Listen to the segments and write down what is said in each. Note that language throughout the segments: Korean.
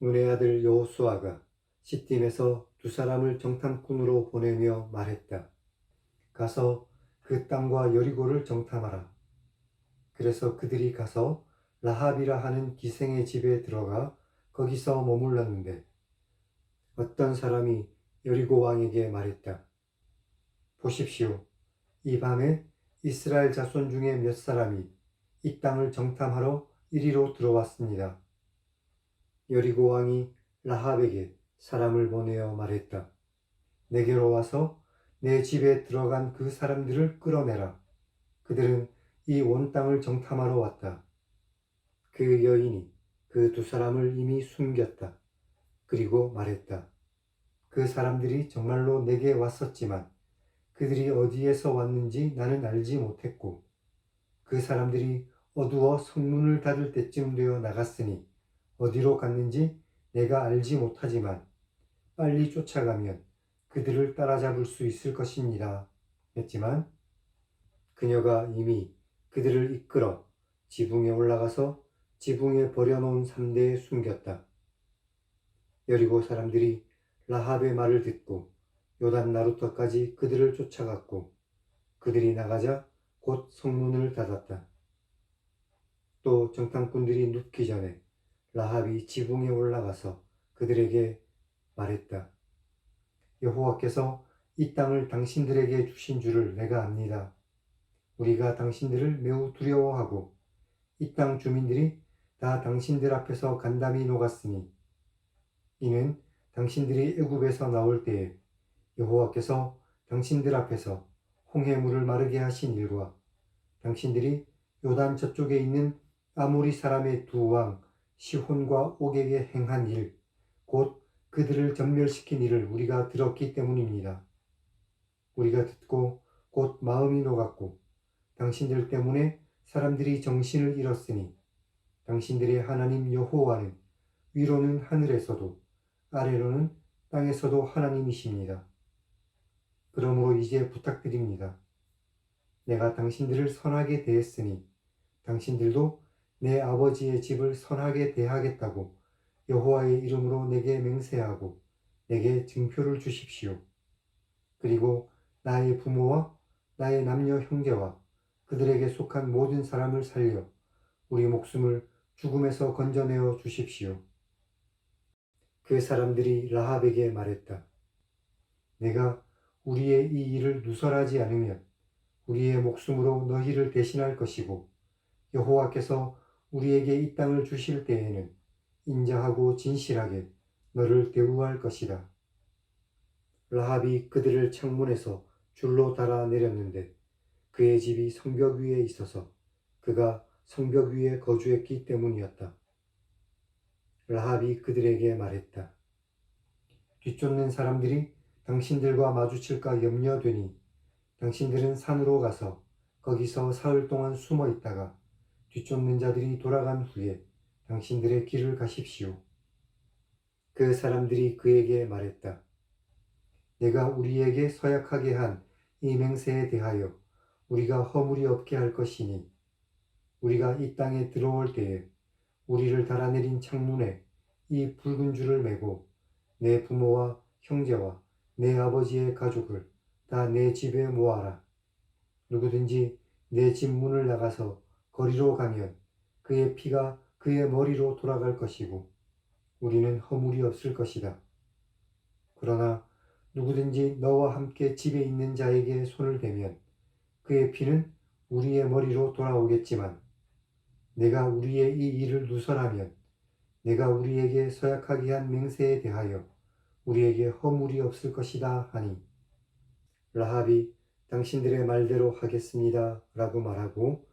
눈의 아들 여호수아가 시딤에서 두 사람을 정탐꾼으로 보내며 말했다. 가서 그 땅과 여리고를 정탐하라. 그래서 그들이 가서 라합이라 하는 기생의 집에 들어가 거기서 머물렀는데 어떤 사람이 여리고 왕에게 말했다. 보십시오. 이 밤에 이스라엘 자손 중에 몇 사람이 이 땅을 정탐하러 이리로 들어왔습니다. 여리고 왕이 라합에게 사람을 보내어 말했다. 내게로 와서 내 집에 들어간 그 사람들을 끌어내라. 그들은 이 온 땅을 정탐하러 왔다. 그 여인이 그 두 사람을 이미 숨겼다. 그리고 말했다. 그 사람들이 정말로 내게 왔었지만 그들이 어디에서 왔는지 나는 알지 못했고 그 사람들이 어두워 성문을 닫을 때쯤 되어 나갔으니 어디로 갔는지 내가 알지 못하지만 빨리 쫓아가면 그들을 따라잡을 수 있을 것입니다. 했지만 그녀가 이미 그들을 이끌어 지붕에 올라가서 지붕에 버려놓은 삼대에 숨겼다. 여리고 사람들이 라합의 말을 듣고 요단 나루터까지 그들을 쫓아갔고 그들이 나가자 곧 성문을 닫았다. 또 정탐꾼들이 눕기 전에 라합이 지붕에 올라가서 그들에게 말했다. 여호와께서 이 땅을 당신들에게 주신 줄을 내가 압니다. 우리가 당신들을 매우 두려워하고 이 땅 주민들이 다 당신들 앞에서 간담이 녹았으니 이는 당신들이 애굽에서 나올 때에 여호와께서 당신들 앞에서 홍해물을 마르게 하신 일과 당신들이 요단 저쪽에 있는 아모리 사람의 두 왕 시혼과 옥에게 행한 일, 곧 그들을 전멸시킨 일을 우리가 들었기 때문입니다. 우리가 듣고 곧 마음이 녹았고 당신들 때문에 사람들이 정신을 잃었으니 당신들의 하나님 여호와는 위로는 하늘에서도 아래로는 땅에서도 하나님이십니다. 그러므로 이제 부탁드립니다. 내가 당신들을 선하게 대했으니 당신들도 내 아버지의 집을 선하게 대하겠다고 여호와의 이름으로 내게 맹세하고 내게 증표를 주십시오. 그리고 나의 부모와 나의 남녀 형제와 그들에게 속한 모든 사람을 살려 우리 목숨을 죽음에서 건져내어 주십시오. 그 사람들이 라합에게 말했다. 내가 우리의 이 일을 누설하지 않으면 우리의 목숨으로 너희를 대신할 것이고 여호와께서 우리에게 이 땅을 주실 때에는 인자하고 진실하게 너를 대우할 것이다. 라합이 그들을 창문에서 줄로 달아 내렸는데 그의 집이 성벽 위에 있어서 그가 성벽 위에 거주했기 때문이었다. 라합이 그들에게 말했다. 뒤쫓는 사람들이 당신들과 마주칠까 염려되니 당신들은 산으로 가서 거기서 사흘 동안 숨어 있다가 뒤쫓는 자들이 돌아간 후에 당신들의 길을 가십시오. 그 사람들이 그에게 말했다. 내가 우리에게 서약하게 한 이 맹세에 대하여 우리가 허물이 없게 할 것이니 우리가 이 땅에 들어올 때에 우리를 달아내린 창문에 이 붉은 줄을 메고 내 부모와 형제와 내 아버지의 가족을 다 내 집에 모아라. 누구든지 내 집 문을 나가서 거리로 가면 그의 피가 그의 머리로 돌아갈 것이고 우리는 허물이 없을 것이다. 그러나 누구든지 너와 함께 집에 있는 자에게 손을 대면 그의 피는 우리의 머리로 돌아오겠지만 내가 우리의 이 일을 누설하면 내가 우리에게 서약하게 한 맹세에 대하여 우리에게 허물이 없을 것이다 하니 라합이 당신들의 말대로 하겠습니다 라고 말하고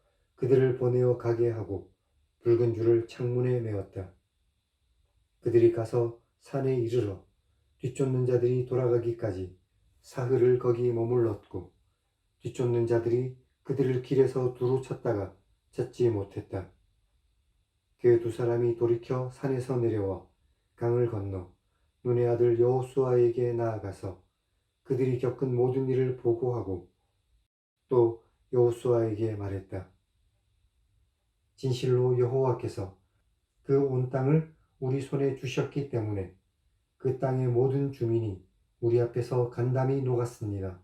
그들을 보내어 가게 하고 붉은 줄을 창문에 메었다. 그들이 가서 산에 이르러 뒤쫓는 자들이 돌아가기까지 사흘을 거기 머물렀고 뒤쫓는 자들이 그들을 길에서 두루 쳤다가 찾지 못했다. 그 두 사람이 돌이켜 산에서 내려와 강을 건너 눈의 아들 여호수아에게 나아가서 그들이 겪은 모든 일을 보고하고 또 여호수아에게 말했다. 진실로 여호와께서 그 온 땅을 우리 손에 주셨기 때문에 그 땅의 모든 주민이 우리 앞에서 간담이 녹았습니다.